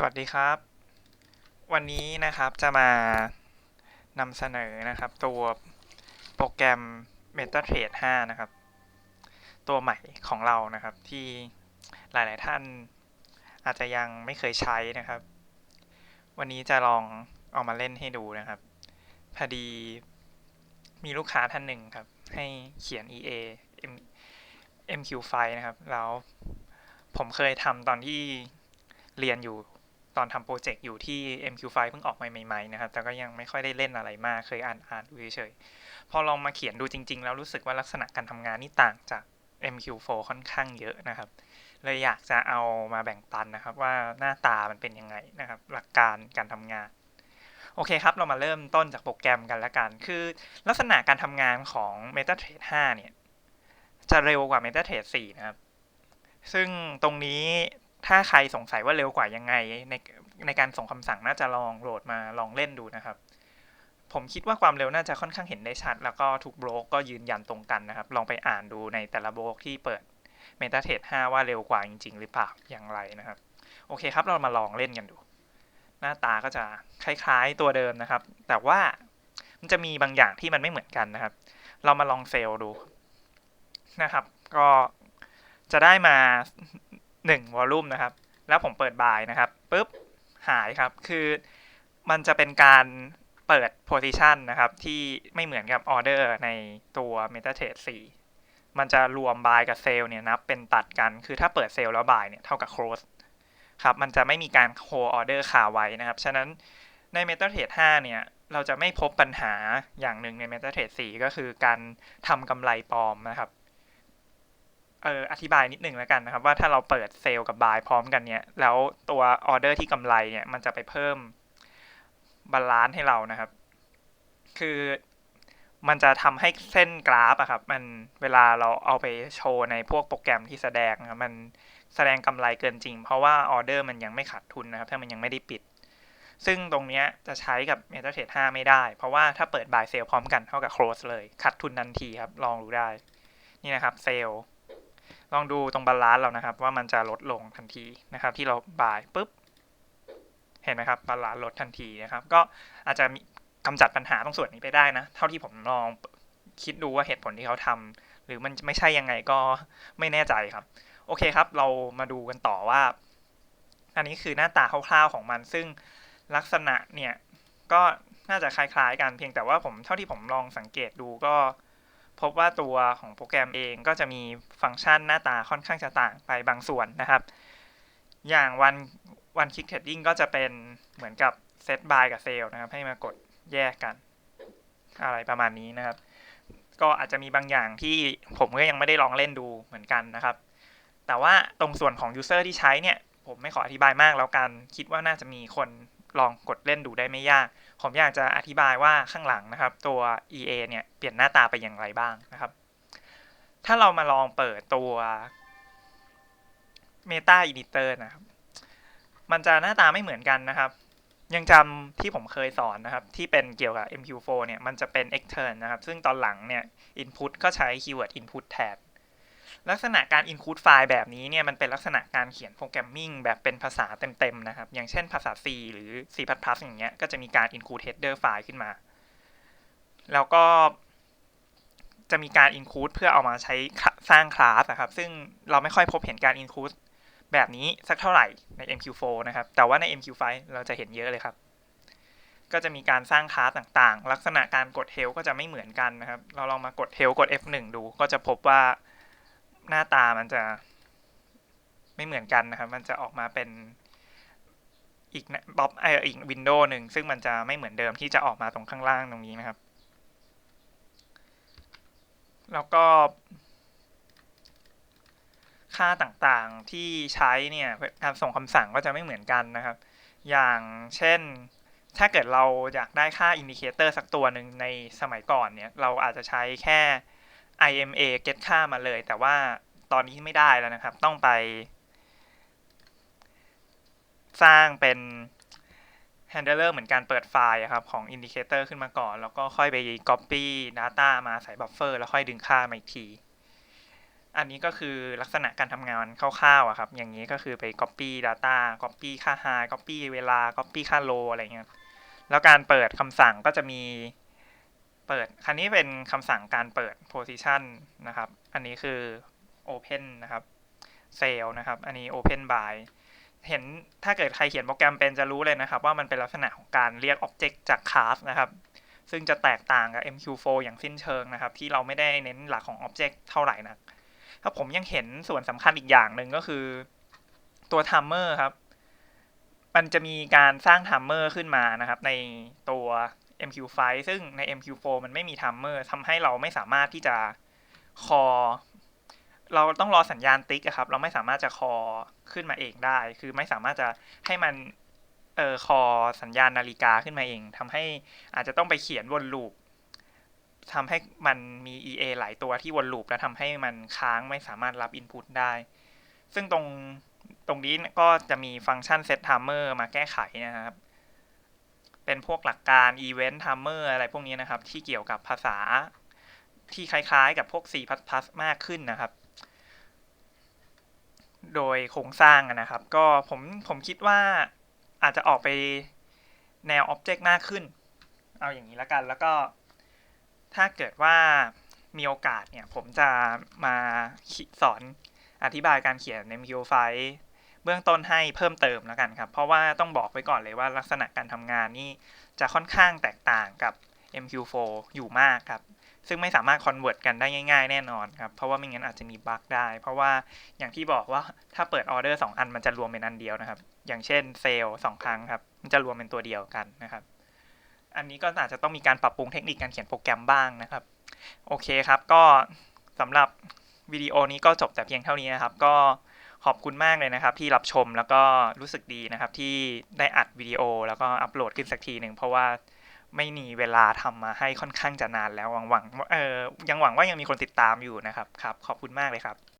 สวัสดีครับ วันนี้นะครับจะมานำเสนอนะครับ ตัวโปรแกรม MetaTrader 5 นะครับ ตัวใหม่ของเรานะครับ ที่หลาย ๆ ท่านอาจจะยังไม่เคยใช้นะครับ วันนี้จะลองเอามาเล่นให้ดูนะครับ พอดีมีลูกค้าท่านหนึ่งครับ ให้เขียน EA M MQ ไฟนะครับ แล้วผมเคยทำตอนที่เรียนอยู่ ตอนทำโปรเจกต์อยู่ที่ MQ5 เพิ่งออกใหม่ๆนะครับ แต่ก็ยังไม่ค่อยได้เล่นอะไรมาก เคยอ่านอ่านดูเฉยๆ พอลองมาเขียนดูจริง ๆ แล้วรู้สึกว่าลักษณะการทำงานนี่ต่างจาก MQ4 ค่อนข้างเยอะนะครับ เลยอยากจะเอามาแบ่งปันนะครับ ว่าหน้าตามันเป็นยังไงนะครับ หลักการการทำงาน โอเคครับ เรามาเริ่มต้นจากโปรแกรมกันละกัน คือลักษณะการทำงานของ MetaTrader 5 เนี่ย จะเร็วกว่า MetaTrader 4 นะครับซึ่งตรงนี้ ถ้าใครสงสัยว่าเร็วกว่ายังไงในในการส่งคำสั่งน่าจะลองโหลดมาลองเล่นดูนะครับ ผมคิดว่าความเร็วน่าจะค่อนข้างเห็นได้ชัด แล้วก็ทุกบล็อกก็ยืนยันตรงกันนะครับ ลองไปอ่านดูในแต่ละบล็อกที่เปิด m e t a t r a d e 5 ว่าเร็วกว่าจริง ๆ หรือเปล่าอย่างไรนะครับ โอเคครับเรามาลองเล่นกันดู หน้าตาก็จะคล้ายๆตัวเดิมนะครับ แต่ว่ามันจะมีบางอย่างที่มันไม่เหมือนกันนะครับ เรามาลองเซลล์ดูนะครับ ก็จะได้มา 1วอลลุ่มนะครับ แล้วผมเปิดบายนะครับปุ๊บหายครับ คือมันจะเป็นการเปิด position นะครับ ที่ไม่เหมือนกับออเดอร์ในตัว MetaTrader 4 มันจะรวม buy กับ sell เนี่ยนับเป็นตัดกัน คือถ้าเปิด sell แล้ว buy เนี่ยเท่ากับ close ครับ มันจะไม่มีการ hold order คาไว้นะครับ ฉะนั้นใน MetaTrader 5 เนี่ย เราจะไม่พบปัญหาอย่างหนึ่งใน MetaTrader 4 ก็คือการทำกำไรปลอมนะครับ เอออธิบายนิดหนึ่งแล้วกันนะครับ ว่าถ้าเราเปิดเซลล์กับบายพร้อมกันเนี่ย แล้วตัวออเดอร์ที่กำไรเนี่ย มันจะไปเพิ่มบาลานซ์ให้เรานะครับ คือมันจะทำให้เส้นกราฟอะครับ มันเวลาเราเอาไปโชว์ในพวกโปรแกรมที่แสดงนะครับมันแสดงกำไรเกินจริง เพราะว่าออเดอร์มันยังไม่ขาดทุนนะครับ ถ้ามันยังไม่ได้ปิด ซึ่งตรงนี้จะใช้กับ m e t a t r a d e 5 ไม่ได้ เพราะว่าถ้าเปิด buy sell พร้อมกันเท่ากับ close เลยขาดทุนทันทีครับ ลองดูได้ นี่นะครับเซ ลองดูตรงบาลานซ์เรานะครับ ว่ามันจะลดลงทันทีนะครับ ที่เราบายปุ๊บเห็นไหมครับบาลานซ์ลดทันทีนะครับ ก็อาจจะมีกำจัดปัญหาตรงส่วนนี้ไปได้นะ เท่าที่ผมลองคิดดูว่าเหตุผลที่เขาทำหรือมันไม่ใช่ยังไงก็ไม่แน่ใจครับ โอเคครับ เรามาดูกันต่อว่า อันนี้คือหน้าตาคร่าวๆของมัน ซึ่งลักษณะเนี่ยก็น่าจะคล้ายๆกันเพียงแต่ว่าผมเท่าที่ผมลองสังเกตดูก็ พบว่าตัวของโปรแกรมเองก็จะมีฟังก์ชันหน้าตาค่อนข้างจะต่างไปบางส่วนนะครับ อย่างวันวันคลิกเทรดดิ้งก็จะเป็นเหมือนกับเซตบายกับเซลนะครับ ให้มากดแยกกัน อะไรประมาณนี้นะครับ ก็อาจจะมีบางอย่างที่ผมก็ยังไม่ได้ลองเล่นดูเหมือนกันนะครับ แต่ว่าตรงส่วนของยูเซอร์ที่ใช้เนี่ย ผมไม่ขออธิบายมากแล้วกัน คิดว่าน่าจะมีคนลองกดเล่นดูได้ไม่ยาก ผมอยากจะอธิบายว่าข้างหลังนะครับ ตัว EA เนี่ยเปลี่ยนหน้าตาไปอย่างไรบ้างนะครับ ถ้าเรามาลองเปิดตัว Meta Editor นะครับ มันจะหน้าตาไม่เหมือนกันนะครับ ยังจำที่ผมเคยสอนนะครับ ที่เป็นเกี่ยวกับ MQ4 เนี่ย มันจะเป็น extern นะครับ ซึ่งตอนหลังเนี่ย input ก็ใช้ keyword input แทน ลักษณะการ include ไฟล์แบบนี้เนี่ยมันเป็นลักษณะการเขียนโปรแกรมมิ่งแบบเป็นภาษาเต็มๆนะครับ อย่างเช่นภาษา C หรือ C++ อย่างเงี้ยก็จะมีการ include header ไฟล์ขึ้นมา แล้วก็จะมีการ include เพื่อเอามาใช้สร้างคลาสนะครับ ซึ่งเราไม่ค่อยพบเห็นการ include แบบนี้สักเท่าไหร่ใน MQ4 นะครับ แต่ว่าใน MQ5 เราจะเห็นเยอะเลยครับ ก็จะมีการสร้างคลาสต่างๆ ลักษณะการกด help ก็จะไม่เหมือนกันนะครับ เราลองมากด help กด F1 ดู ก็จะพบว่า หน้าตามันจะไม่เหมือนกันนะครับ มันจะออกมาเป็นอีกบ๊อบไออีกวินโดว์หนึ่งซึ่งมันจะไม่เหมือนเดิมที่จะออกมาตรงข้างล่างตรงนี้นะครับ แล้วก็ ค่าต่างๆที่ใช้เนี่ยการส่งคำสั่งก็จะไม่เหมือนกันนะครับ อย่างเช่นถ้าเกิดเราอยากได้ค่าอินดิเคเตอร์สักตัวหนึ่งในสมัยก่อนเนี่ย เราอาจจะใช้แค่ IMA get ค่ามาเลย แต่ว่าตอนนี้ไม่ได้แล้วนะครับ ต้องไป สร้างเป็น handler เหมือนการเปิดไฟล์ครับ ของ indicator ขึ้นมาก่อน แล้วก็ค่อยไป copy data มาใส่ buffer แล้วค่อยดึงค่ามาอีกที อันนี้ก็คือลักษณะการทำงานคร่าวๆอะครับ อย่างนี้ก็คือไป copy data copy ค่า high copy เวลา copy ค่า low อะไรเงี้ย แล้วการเปิดคำสั่งก็จะมี เปิด คันนี้เป็นคำสั่งการเปิด position นะครับ อันนี้คือ open นะครับ sale นะครับ อันนี้ open buy เห็นถ้าเกิดใครเขียนโปรแกรมเป็นจะรู้เลยนะครับ ว่ามันเป็นลักษณะของการเรียก object จาก class นะครับ ซึ่งจะแตกต่างกับ MQ4 อย่างสิ้นเชิงนะครับ ที่เราไม่ได้เน้นหลักของ object เท่าไหร่นักถ้าผมยังเห็นส่วนสำคัญอีกอย่างหนึ่งก็คือตัว timer ครับ มันจะมีการสร้าง timer ขึ้นมานะครับ ในตัว MQ5 ซึ่งใน MQ4 มันไม่มี timer ทำให้เราไม่สามารถที่จะ call เราต้องรอสัญญาณติ๊กครับ เราไม่สามารถจะ call ขึ้นมาเองได้ คือไม่สามารถจะให้มันเอ่อ call สัญญาณนาฬิกาขึ้นมาเองทำให้อาจจะต้องไปเขียนวนลูปทำให้มันมี EA หลายตัวที่วนลูปแล้วทำให้มันค้างไม่สามารถรับ input ได้ ซึ่งตรงตรงนี้ก็จะมีฟังก์ชัน set timer มาแก้ไขนะครับ เป็นพวกหลักการ event timer อะไรพวกนี้นะครับ ที่เกี่ยวกับภาษาที่คล้ายๆกับพวก C++ มากขึ้นนะครับ โดยโครงสร้างนะครับ ก็ผมผมคิดว่าอาจจะออกไปแนว Object มากขึ้น เอาอย่างนี้แล้วกัน แล้วก็ถ้าเกิดว่ามีโอกาสเนี่ย ผมจะมาสอนอธิบายการเขียน MQ5 เบื้องต้นให้เพิ่มเติมแล้วกันครับ เพราะว่าต้องบอกไว้ก่อนเลยว่าลักษณะการทำงานนี่จะค่อนข้างแตกต่างกับ MQ4 อยู่มากครับ ซึ่งไม่สามารถ convert กันได้ง่าย ๆ แน่นอนครับ เพราะว่าไม่งั้นอาจจะมีบั๊กได้ เพราะว่าอย่างที่บอกว่าถ้าเปิดออเดอร์2อันมันจะรวมเป็นอันเดียวนะครับ อย่างเช่นเซลล์สองครั้งครับ มันจะรวมเป็นตัวเดียวกันนะครับ อันนี้ก็อาจจะต้องมีการปรับปรุงเทคนิคการเขียนโปรแกรมบ้างนะครับ โอเคครับ ก็สำหรับวิดีโอนี้ก็จบแต่เพียงเท่านี้นะครับ ก็ ขอบคุณมากเลยนะครับ ที่รับชมแล้วก็รู้สึกดีนะครับ ที่ได้อัดวิดีโอแล้วก็อัปโหลดขึ้นสักทีหนึ่งเพราะว่าไม่มีเวลาทำมาให้ค่อนข้างจะนานแล้วหวังหวังเออยังหวังว่ายังมีคนติดตามอยู่นะครับครับ ขอบคุณมากเลยครับ